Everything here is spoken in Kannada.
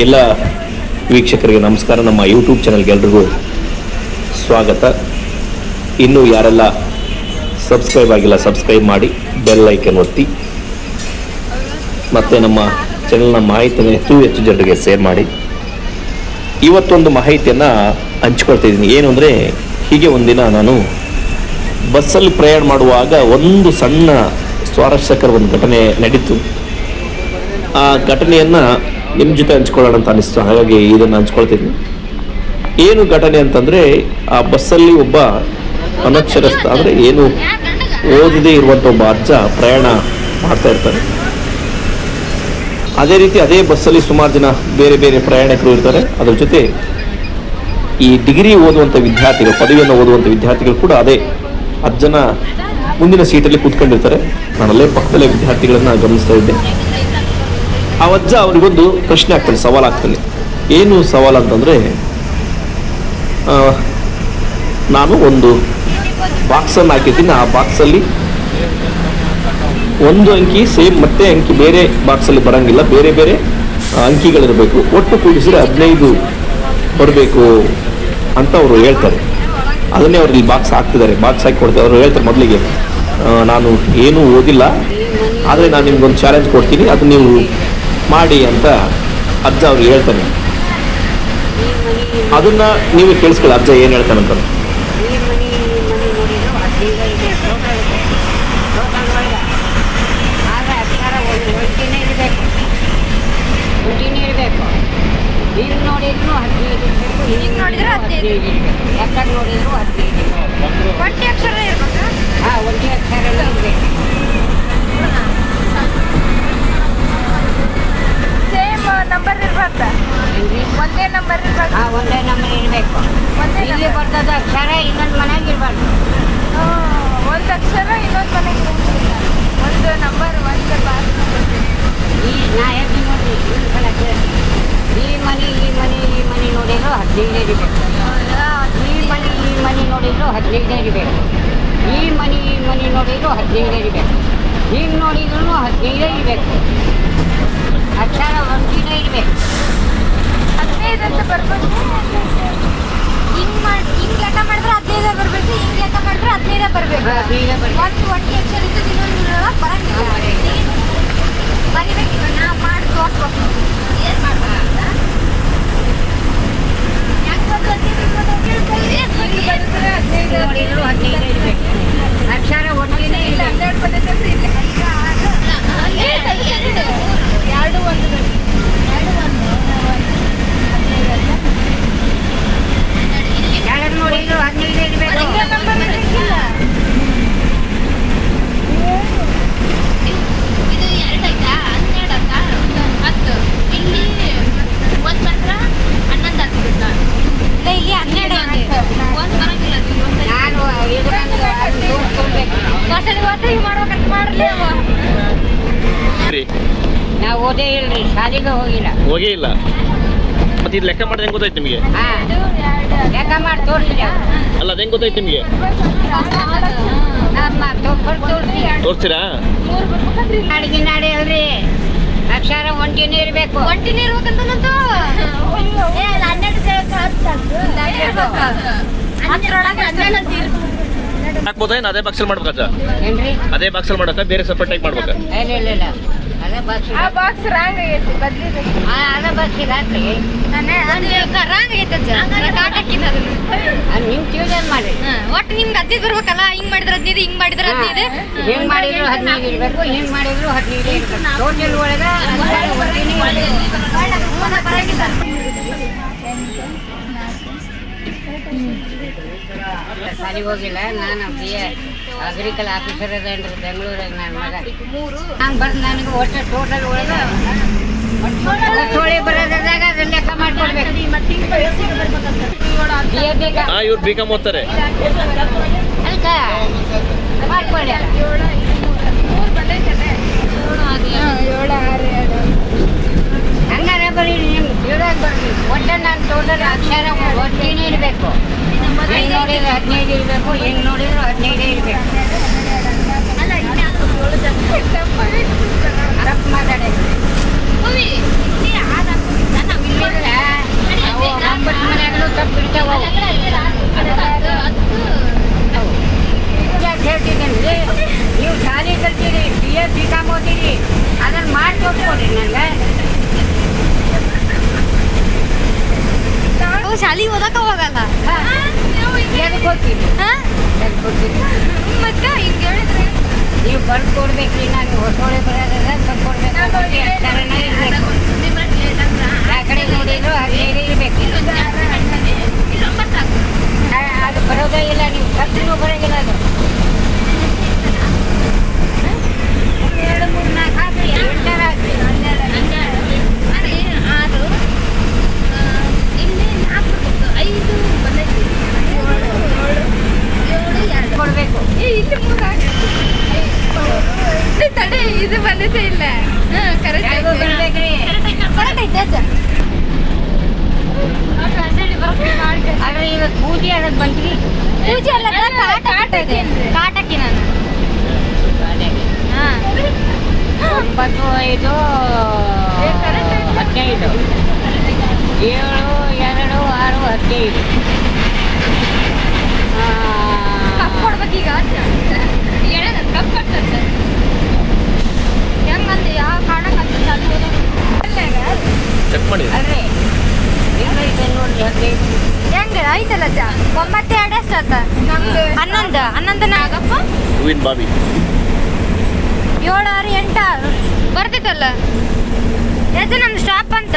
ಎಲ್ಲ ವೀಕ್ಷಕರಿಗೆ ನಮಸ್ಕಾರ. ನಮ್ಮ ಯೂಟ್ಯೂಬ್ ಚಾನಲ್ಗೆ ಎಲ್ರಿಗೂ ಸ್ವಾಗತ. ಇನ್ನೂ ಯಾರೆಲ್ಲ ಸಬ್ಸ್ಕ್ರೈಬ್ ಆಗಿಲ್ಲ ಸಬ್ಸ್ಕ್ರೈಬ್ ಮಾಡಿ ಬೆಲ್ ಐಕನ್ ಒತ್ತಿ. ಮತ್ತು ನಮ್ಮ ಚಾನಲ್ನ ಮಾಹಿತಿಯನ್ನು ಹೆಚ್ಚು ಹೆಚ್ಚು ಜನರಿಗೆ ಶೇರ್ ಮಾಡಿ. ಇವತ್ತೊಂದು ಮಾಹಿತಿಯನ್ನು ಹಂಚ್ಕೊಳ್ತಾ ಇದ್ದೀನಿ. ಏನು ಅಂದರೆ, ಹೀಗೆ ಒಂದಿನ ನಾನು ಬಸ್ಸಲ್ಲಿ ಪ್ರಯಾಣ ಮಾಡುವಾಗ ಒಂದು ಸಣ್ಣ ಸ್ವಾರಸ್ಯಕರ ಒಂದು ಘಟನೆ ನಡೀತು. ಆ ಘಟನೆಯನ್ನು ನಿಮ್ಮ ಜೊತೆ ಹಂಚ್ಕೊಳ್ಳೋಣ ಅಂತ ಅನಿಸ್ತು ಹಾಗಾಗಿ ಇದನ್ನು ಹಂಚ್ಕೊಳ್ತೀನಿ. ಏನು ಘಟನೆ ಅಂತಂದರೆ, ಆ ಬಸ್ಸಲ್ಲಿ ಒಬ್ಬ ಅನಕ್ಷರಸ್ಥ, ಅಂದರೆ ಏನು ಓದದೇ ಇರುವಂಥ ಒಬ್ಬ ಅಜ್ಜ ಪ್ರಯಾಣ ಮಾಡ್ತಾ ಇರ್ತಾರೆ ಅದೇ ರೀತಿ ಅದೇ ಬಸ್ಸಲ್ಲಿ ಸುಮಾರು ಜನ ಬೇರೆ ಬೇರೆ ಪ್ರಯಾಣಿಕರು ಇರ್ತಾರೆ. ಅದರ ಜೊತೆ ಈ ಡಿಗ್ರಿ ಓದುವಂಥ ವಿದ್ಯಾರ್ಥಿಗಳು, ಪದವಿಯನ್ನು ಓದುವಂಥ ವಿದ್ಯಾರ್ಥಿಗಳು ಕೂಡ ಅದೇ ಅಜ್ಜನ ಮುಂದಿನ ಸೀಟಲ್ಲಿ ಕೂತ್ಕೊಂಡಿರ್ತಾರೆ. ನಾನಲ್ಲೇ ಪಕ್ಕದಲ್ಲೇ ವಿದ್ಯಾರ್ಥಿಗಳನ್ನು ಗಮನಿಸ್ತಾ ಇದ್ದೆ. ಆ ಅಜ್ಜ ಅವರಿಗೊಂದು ಪ್ರಶ್ನೆ ಆಗ್ತಾನೆ ಸವಾಲು ಆಗ್ತಾನೆ ಏನು ಸವಾಲು ಅಂತಂದರೆ ನಾನು ಒಂದು ಬಾಕ್ಸನ್ನು ಹಾಕಿದ್ದೀನಿ, ಆ ಬಾಕ್ಸಲ್ಲಿ ಒಂದು ಅಂಕಿ, ಸೇಮ್ ಮತ್ತೆ ಅಂಕಿ ಬೇರೆ ಬಾಕ್ಸಲ್ಲಿ ಬರಂಗಿಲ್ಲ, ಬೇರೆ ಬೇರೆ ಅಂಕಿಗಳಿರಬೇಕು. ಒಟ್ಟು ಕೂಡಿಸಿದ್ರೆ ಹದಿನೈದು ಬರಬೇಕು ಅಂತ ಅವರು ಹೇಳ್ತಾರೆ. ಅದನ್ನೇ ಅವರು ಇಲ್ಲಿ ಬಾಕ್ಸ್ ಹಾಕ್ತಿದ್ದಾರೆ. ಬಾಕ್ಸ್ ಹಾಕಿ ಕೊಡ್ತಾರೆ. ಅವರು ಹೇಳ್ತಾರೆ ಮೊದಲಿಗೆ ನಾನು ಏನೂ ಓದಿಲ್ಲ, ಆದರೆ ನಾನು ನಿಮ್ಗೊಂದು ಚಾಲೆಂಜ್ ಕೊಡ್ತೀನಿ. ಅದು ನೀವು ಮಾಡಿ ಅಂತ ಅಜ್ಜ ಅವ್ರಿಗೆ ಹೇಳ್ತಾನೆ. ಅದನ್ನ ನೀವು ಕೇಳಿಸ್ಕೊಳ್ಳಿ ಅಜ್ಜ ಏನು ಹೇಳ್ತಾನಂತ ಈ ಮನಿ ಮನಿ ನೋಡಿದ್ರು ಹದಿನೈದು ಇರಬೇಕು ಒಟ್ಟಿನೇ ಇರಬೇಕು ಹಿಂಗೆ ನೋಡಿದ್ರು ಹದಿನೈದು ಇರಬೇಕು ಹಿಂಗೆ ನೋಡಿದ್ರು ಹದಿನೈದು. ಇರಬೇಕು ಎತ್ತಾಗ ನೋಡಿದ್ರು ಹದಿನೈದು ಇರಬೇಕು ಒಂಟಿ ಅಕ್ಷರ ಇರ್ಬೇಕಾ? ಹಾಂ ಒಂಟಿ ಅಕ್ಷರ ಇರಬೇಕು ಸೇಮ್ ನಂಬರ್ ಇರ್ಬಾರ್ದ ಏನ್ರಿ ಒಂದೇ ನಂಬರ್ ಇರ್ಬಾರ್ದು ಹಾಂ ಒಂದೇ ನಂಬರ್ ಇರಬೇಕು ಒಂದೇ ಇಲ್ಲಿ ನಂಬರ್ ಬರ್ತದ ಅಕ್ಷರ ಇನ್ನೊಂದು ಮನೆಗೆ ಇರಬಾರ್ದು ಒಂದು ಅಕ್ಷರ ಇನ್ನೊಂದು ಮನೆಗೆ ಇರಂಗಿಲ್ಲ. ಒಂದು ನಂಬರ್ ಒಂದು ಬಾರ್ ಈ ನಾ ಹೇಳ್ತೀನಿ ನೋಡ್ರಿ ಇನ್ನೊಂದು ಸಲ ಕೇಳಿ ಈ ಮನೆ ಈ ಮನೆ ಈ ಮನೆ ನೋಡಿದ್ರು ಹದಿನೈದು ಇರಬೇಕು ಈ ಮನೆ ಈ ಮನೆ ನೋಡಿದ್ರು ಹದಿನೈದನೇ ಇರಬೇಕು ಈ ಮನೆ ಈ ಮನೆ ನೋಡಿದ್ರು ಹದಿನೈದು ಇರಬೇಕು ಹಿಂಗೆ ನೋಡಿದ್ರು ಹದಿನೈದೇ ಇರಬೇಕು ಅಕ್ಷರ ಒಂದಿನೇ ಇರಬೇಕು. ಹದಿನೈದು ಅಂತ ಬರ್ಬೇಕು. ಹಿಂಗೆ ಮಾಡಿ ಹಿಂಗ್ ಲೆಕ್ಕ ಮಾಡಿದ್ರೆ ಹದಿನೈದು ಬರಬೇಕು. ಹಿಂಗೆ ಲೆಕ್ಕ ಮಾಡಿದ್ರೆ ಹದಿನೈದೇ ಬರ್ಬೇಕು. ಒಂದು ಒಟ್ಟಿ ಅಕ್ಷರ ಇದ್ದು ಇನ್ನೊಂದು ಬರಂಗಿಲ್ಲ. ಬರಿಬೇಕು. ನಾವು ಮಾಡಿ ತೋರ್ಸ್ಬೇಕು ಏನು ಮಾಡ್ಬೇಕು ಹೆಂಗ್ ಬಂದ್ರೆ ಹದಿನೈದು ನೋಡಿದ್ರು ಹದಿನೈದು ಇರಬೇಕು ಅಕ್ಷರ ಒಂದಿನೇ ಇಲ್ಲ ಇರಬೇಕು ಹನ್ನೆರಡು ಬಂದೈತೆ ಇಲ್ಲ ಎರಡು ಒಂದು ಎರಡು ಒಂದು ಕೆಳಗೆ ನೋಡಿದ್ರು ಹದಿನೈದು ಇರಬೇಕು ಒಂದೇ ನಂಬರ್ ಇರಂಗಿಲ್ಲ ಇದು ಎರಡು ಆಯ್ತಾ ಹನ್ನೆರಡು ಆಯ್ತಾ ಹತ್ತು ಇಲ್ಲಿ ಒಂದು ಬಂದ್ರ ಹನ್ನೊಂದು ಆಗ್ತಿರುತ್ತ ಇಲ್ಲ ಇಲ್ಲಿ ಹನ್ನೆರಡು ಒಂದು ಬರಂಗಿಲ್ಲ ಅದು ಒಂದು ನಾನು ಇದ್ರಂಗೆ ಅದು ತೋರಿಸ್ಕೊಳ್ಬೇಕು ಮಾತಾಡಿ ಮಾತಾಡಿ ಮಾಡ್ಬೇಕಂತ ಮಾಡ್ಲಿ ಅವ ಓದೇ ಇಲ್ರಿ ಶಾಲೆಗೆ ಹೋಗಿಲ್ಲ. ಹೋಗೇ ಇಲ್ಲ. ಮತ್ತೆ ಇದು ಲೆಕ್ಕ ಮಾಡಿದ ಹೆಂಗೆ ಗೊತ್ತಾಯ್ತು ನಿಮಗೆ? ಹಾ ಲೆಕ್ಕ ಮಾಡಿ ತೋರಿಸಿದೆ ಅಲ್ಲ ಅದು ಹೆಂಗೆ ಗೊತ್ತಾಯ್ತು ನಿಮಗೆ? ನಮ್ಮ ತೋರ್ಸ್ಕೊಂಡು ತೋರಿಸಿ. ತೋರಿಸ್ತೀರಾ? ನಾಡಿಗೆ ನಾಡಿ ಅಲ್ರಿ ಅಕ್ಷರ ಒಂಟಿನೇ ಇರಬೇಕು. ಒಂಟಿ ಇರ್ಬೇಕಂತನಂತು? ಏ ಅಲ್ಲ ಹನ್ನೆರಡು ಹತ್ತರೊಳಗೆ ಹನ್ನೆರಡು. ಅಂತ ಇರ್ಬೇಕು. ಹಾಕ್ಬೋದಾ ಏನು ಅದೇ ಬಾಕ್ಸಲ್ಲಿ ಮಾಡ್ಬೇಕಾ ಏನ್ರಿ ಅದೇ ಬಾಕ್ಸಲ್ಲಿ ಮಾಡೋಕೆ ಬೇರೆ ಸಪ್ರೇಟ್ ಆಗಿ ಮಾಡ್ಬೇಕಾ ಇಲ್ಲ ಇಲ್ಲ ಇಲ್ಲ ಅದೇ ಬಾಕ್ಸ್ ಆ ಬಾಕ್ಸ್ ರಾಂಗ್ ಆಗೈತಿ ಆ ಅದೇ ಬಸ್ಸಿಗೆ ಹಾಕ್ರಿ ನಾನೇ ಅದು ರಾಂಗ್ ಆಗೈತೆ ಅಜ್ಜ ಕಾಟಕ್ಕಿನ ಅದು ನಿಮ್ಮ ಟ್ಯೂಷನ್ ಮಾಡಿ ಒಟ್ಟು ನಿಮ್ಗೆ ಹದಿನೈದು ಬರ್ಬೇಕಲ್ಲ ಹಿಂಗ್ ಮಾಡಿದ್ರೆ ಹದಿನೈದು ಹಿಂಗ್ ಮಾಡಿದ್ರೆ ಹದಿನೈದು ಹಿಂಗೆ ಮಾಡಿದ್ರು ಹದಿನೈದು ಇರಬೇಕು ಹಿಂಗೆ ಮಾಡಿದ್ರು ಹದಿನೈದು ಇರಬೇಕು ಟೋಟಲ್ ಒಳಗೆ ಶಾಲೆಗೆ ಹೋಗಿಲ್ಲ ನಾನು ಬಿ ಎ ಅಗ್ರಿಕಲ್ ಆಫೀಸರ್ ಅದೇನ್ರಿ ಬೆಂಗಳೂರಾಗ ನನ್ನ ಮಗ. ನಾನು ಬಂದು ನನಗೆ ಒಟ್ಟು ಟೋಟಲ್ ಒಳಗೆ ಇವ್ರು ಬಿ ಕಾಮ್ ಓದ್ತಾರೆ ಮಾಡ್ಕೊಳ್ಳಿ ಏಳು ಆರು ಎರಡು ಹಂಗಾರೆ ಬರೀ ನಿಮ್ಮ ಇವ್ರಾಗ ಬರ್ರಿ ಒಟ್ಟು ನಾನು ಟೋಟಲ್ ಅಕ್ಷರ ಒಟ್ಟಿನೇ ಇರಬೇಕು ಹಿಂಗೆ ನೋಡಿದ್ರೆ ಹದಿನೈದು ಇರಬೇಕು ಹಿಂಗೆ ನೋಡಿದ್ರೆ ಹದಿನೈದೇ ಇರಬೇಕು ಕೊಡ್ಬೇಕ್ರಿ ನಾನು ಹೊಸೊಳೆ ಬರೋದಲ್ಲ ತಂದು ಕೊಡ್ಬೇಕು ಎಷ್ಟರನ ಇರ್ಬೇಕು ಆ ಕಡೆ ನೋಡಿದ್ರು ಹದಿನೈದು ಇರ್ಬೇಕು ಆ- ಅದು ಬರೋದೇ ಇಲ್ಲ ನೀವು ಖರ್ಚು ಬರೋಂಗಿಲ್ಲ ಅದು ಎರಡು ಮೂರು ನಾಲ್ಕು ಹಾಕ್ರಿ ಎಂಟರ ಹಾಕ್ರಿ ಆರು ಆ, ಇಲ್ಲಿ ನಾಲ್ಕು ಐದು ಬಂದೈತಿ ಏಳು ಏಳು ಎರಡು ಕೊಡಬೇಕು ಏ ಇಲ್ಲಿ ಮೂರು ತಡೆ ಇದು ಬಂದಿದೆ ಇಲ್ಲ ಹಾಂ ಕರೆಕ್ಟ್ ಎರಡು ಬಿಡ್ಬೇಕ್ರಿ ಕರೆಕ್ಟ್ ಐತೆ ಅಜ್ಜ ಆದ್ರೆ ಇವತ್ತು ಪೂಜೆ ಅನ್ನೋದು ಬಂತ್ರಿ ಪೂಜೆ ಅಲ್ಲ ಕಾಟ ಕಾಟಕ್ಕೆ ಕಾಟಕ್ಕೆ ನಾನು. ಒಂಬತ್ತು ಐದು ಹದಿನೈದು. ಏಳು ಎರಡು ಆರು ಹದಿನೈದು. ಕಪ್ ಕೊಡ್ಬೇಕೀಗ ಹೇಳದ ಕಪ್ ಬರ್ತದೆ ಹೂವಿನ ಬಾವಿ ಏಳು ಆರು ಎಂಟು ಆರು. ಬರ್ತಿತ್ತಲ್ಲ? ಎಷ್ಟು ನಮ್ದು ಸ್ಟಾಪ್ ಅಂತ.